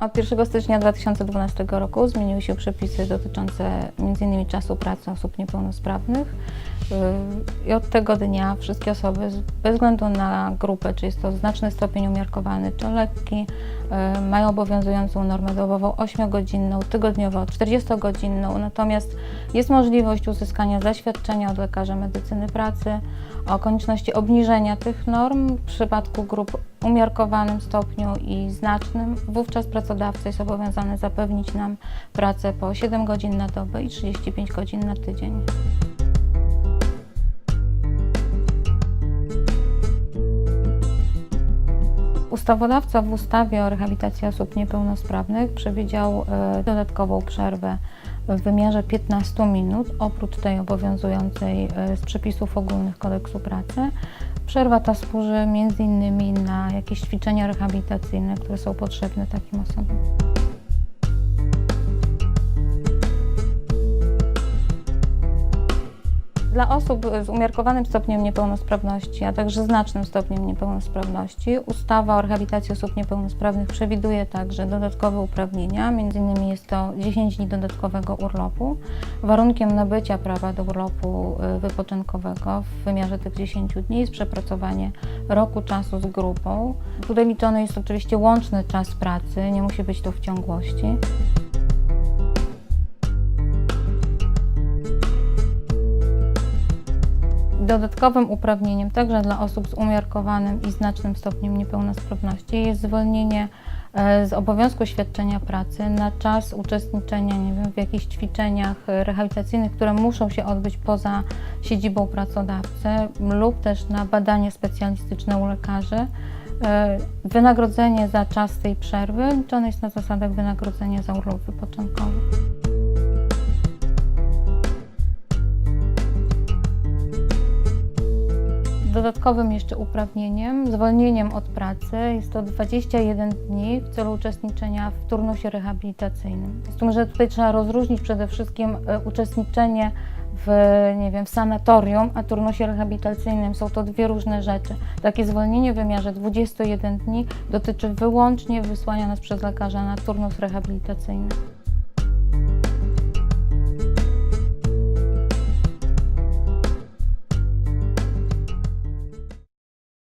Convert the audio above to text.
Od 1 stycznia 2012 roku zmieniły się przepisy dotyczące m.in. czasu pracy osób niepełnosprawnych Yy, i od tego dnia wszystkie osoby bez względu na grupę, czy jest to znaczny stopień umiarkowany, czy lekki, yy, mają obowiązującą normę dobową 8-godzinną, tygodniowo 40-godzinną, natomiast jest możliwość uzyskania zaświadczenia od lekarza medycyny pracy o konieczności obniżenia tych norm w przypadku grup umiarkowanym stopniu i znacznym. Wówczas pracodawca jest obowiązany zapewnić nam pracę po 7 godzin na dobę i 35 godzin na tydzień. Ustawodawca w ustawie o rehabilitacji osób niepełnosprawnych przewidział e, dodatkową przerwę w wymiarze 15 minut, oprócz tej obowiązującej e, z przepisów ogólnych kodeksu pracy. Przerwa ta służy m.in. na jakieś ćwiczenia rehabilitacyjne, które są potrzebne takim osobom. Dla osób z umiarkowanym stopniem niepełnosprawności, a także znacznym stopniem niepełnosprawności, ustawa o rehabilitacji osób niepełnosprawnych przewiduje także dodatkowe uprawnienia. Innymi jest to 10 dni dodatkowego urlopu. Warunkiem nabycia prawa do urlopu y, wypoczynkowego w wymiarze tych 10 dni jest przepracowanie roku czasu z grupą. Tutaj liczony jest oczywiście łączny czas pracy, nie musi być to w ciągłości. Dodatkowym uprawnieniem także dla osób z umiarkowanym i znacznym stopniem niepełnosprawności jest zwolnienie e, z obowiązku świadczenia pracy na czas uczestniczenia nie wiem, w jakichś ćwiczeniach e, rehabilitacyjnych, które muszą się odbyć poza siedzibą pracodawcy lub też na badanie specjalistyczne u lekarzy. E, Wynagrodzenie za czas tej przerwy liczone jest na zasadach wynagrodzenia za urlop wypoczynkowy. Dodatkowym jeszcze uprawnieniem, zwolnieniem od pracy jest to 21 dni w celu uczestniczenia w turnusie rehabilitacyjnym. Z tym, że tutaj trzeba rozróżnić przede wszystkim e, uczestniczenie w, nie wiem, w sanatorium, a turnusie rehabilitacyjnym są to dwie różne rzeczy. Takie zwolnienie w wymiarze 21 dni dotyczy wyłącznie wysłania nas przez lekarza na turnus rehabilitacyjny.